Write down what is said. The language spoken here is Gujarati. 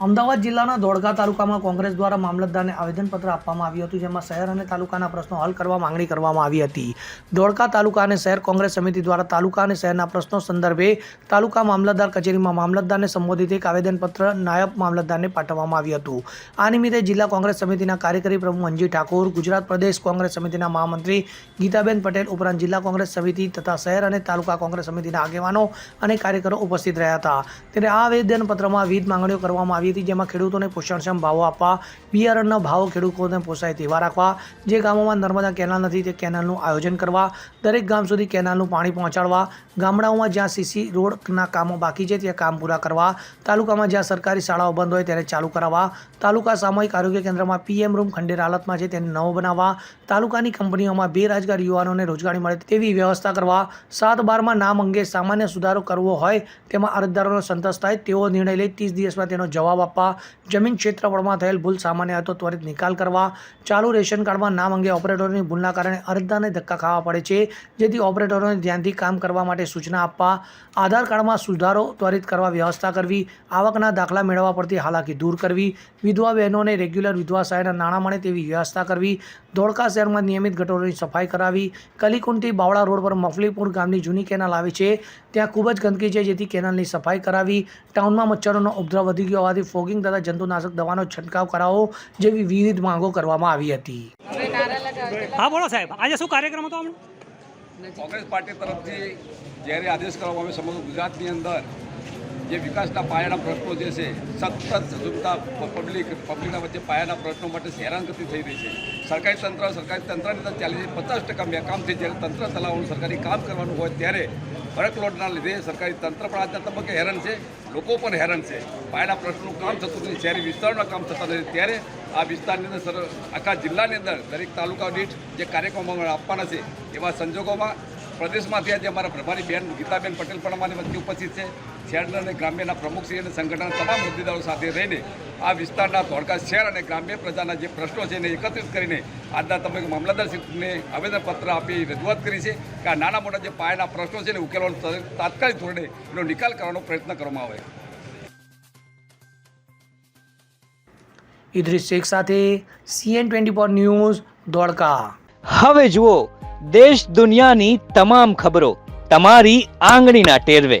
અમદાવાદ જિલ્લાના ધોળકા તાલુકામાં કોંગ્રેસ દ્વારા મામલતદારને આવેદનપત્ર આપવામાં આવ્યું હતું, જેમાં શહેર અને તાલુકાના પ્રશ્નો હલ કરવા માંગણી કરવામાં આવી હતી. ધોળકા તાલુકા અને શહેર કોંગ્રેસ સમિતિ દ્વારા તાલુકા અને શહેરના પ્રશ્નો સંદર્ભે તાલુકા મામલતદાર કચેરીમાં મામલતદારને સંબોધિત એક આવેદનપત્ર નાયબ મામલતદારને પાઠવવામાં આવ્યું હતું. આ નિમિત્તે જિલ્લા કોંગ્રેસ સમિતિના કાર્યકારી પ્રમુખ મંજી ઠાકોર, ગુજરાત પ્રદેશ કોંગ્રેસ સમિતિના મહામંત્રી ગીતાબેન પટેલ ઉપરાંત જિલ્લા કોંગ્રેસ સમિતિ તથા શહેર અને તાલુકા કોંગ્રેસ સમિતિના આગેવાનો અને કાર્યકરો ઉપસ્થિત રહ્યા હતા. ત્યારે આ આવેદનપત્રમાં વિવિધ માંગણીઓ કરવામાં આવી હતી, જેમાં ખેડૂતોને પોષણક્ષમ ભાવો આપવા, બિયારણના ભાવ ખેડૂતોને પોસાય તેવા રાખવા, જે ગામોમાં નર્મદા કેનાલ નથી, તે કેનાલનું આયોજન કરવા, દરેક ગામ સુધી કેનાલનું પાણી પહોંચાડવા, ગામડાઓમાં જ્યાં સીસી રોડના કામો બાકી છે, ત્યાં કામ પૂરા કરવા, તાલુકામાં જ્યાં સરકારી શાળાઓ બંધ હોય તેને ચાલુ કરાવવા, તાલુકા સામૂહિક આરોગ્ય કેન્દ્રમાં પીએમ રૂમ ખંડેર હાલતમાં છે, તેને નવો બનાવવા, તાલુકાની કંપનીઓમાં બેરોજગાર યુવાનોને રોજગારી મળે તેવી વ્યવસ્થા કરવા, સાત બારમાં નામ અંગે સામાન્ય સુધારો કરવો હોય તેમાં અરજદારોનો સંતોષ થાય તેવો નિર્ણય લઈ ત્રીસ દિવસમાં તેનો જવાબ આપવા જમીન ક્ષેત્રફળમાં થયેલ ભૂલ સામાન્ય હતો. ત્વરિત નિકાલ કરવા, ચાલુ રેશન કાર્ડમાં નામ અંગે ઓપરેટરોની ભૂલના કારણે અરજદારને ધક્કા ખાવા પડે છે. જેથી ઓપરેટરોને ધ્યાનથી કામ કરવા માટે સૂચના આપવા, આધાર કાર્ડમાં સુધારો ત્વરિત કરવા વ્યવસ્થા કરવી, આવકના દાખલા મેળવવા પડતી હાલાકી દૂર કરવી, વિધવા બહેનોને રેગ્યુલર વિધવા સહાયના નાણાં મળે તેવી વ્યવસ્થા કરવી, ધોળકા શહેરમાં નિયમિત ગટરોની સફાઈ કરાવી, કલીકુંટી બાવળા રોડ પર મફલીપુર ગામની જૂની કેનાલ આવી છે. ત્યાં ખૂબ જ ગંદકી છે, જેથી કેનાલની સફાઈ કરાવી, ટાઉનમાં મચ્છરોનો ઉપદ્રવ વધી ગયો હોવાથી ફોગિંગ તથા જંતુનાશક દવાનો છંટકાવ કરાવો જેવી વિવિધ માંગો કરવામાં આવી હતી. હા બોલો સાહેબ. આજે શું કાર્યક્રમ હતો આપણો કોંગ્રેસ પાર્ટી તરફથી જ્યારે આદેશ કરવામાં આવે સમગ્ર ગુજરાતની અંદર જે વિકાસના પાયાના પ્રશ્નો જે છે સતત ઝૂમતા પબ્લિક પબ્લિકના વચ્ચે પાયાના પ્રશ્નો માટે હેરાનગતિ થઈ રહી છે. સરકારી તંત્ર સરકારી તંત્રની અંદર ચાલી છે પચાસ ટકા બેકામ થઈ જ્યારે તંત્ર ચલાવવાનું સરકારી કામ કરવાનું હોય ત્યારે વર્કલોડના લીધે સરકારી તંત્ર પણ આજના તબક્કે હેરાન છે. લોકો પણ હેરાન છે. પાયાના પ્રશ્નનું કામ થતું નથી. શહેરી વિસ્તારોના કામ થતા નથી. ત્યારે આ વિસ્તારની અંદર આખા જિલ્લાની અંદર દરેક તાલુકા દીઠ જે કાર્યક્રમો આપવાના છે, એવા સંજોગોમાં પ્રદેશમાંથી આજે અમારા પ્રભારી બેન ગીતાબેન પટેલ પણ અમારી વચ્ચે ઉપસ્થિત છે. શહેરના અને ગ્રામ્યના પ્રમુખશ્રી અને સંગઠનના તમામ હોદ્દેદારો સાથે રહીને આ વિસ્તારના ધોળકા શહેર અને ગ્રામ્ય પ્રજાના જે પ્રશ્નો છે એને એકત્રિત કરીને આજના તમે મામલતદારશ્રીને આવેદનપત્ર આપી રજૂઆત કરી છે કે આ નાના મોટા જે પાયાના પ્રશ્નો છે એને ઉકેલવાનો તાત્કાલિક ધોરણે એનો નિકાલ કરવાનો પ્રયત્ન કરવામાં આવે. ઇદ્રિસ શેખ સાથે CN twenty four news Dholka. હવે જુઓ દેશ દુનિયાની તમામ ખબરો તમારી આંગળીના ટેરવે.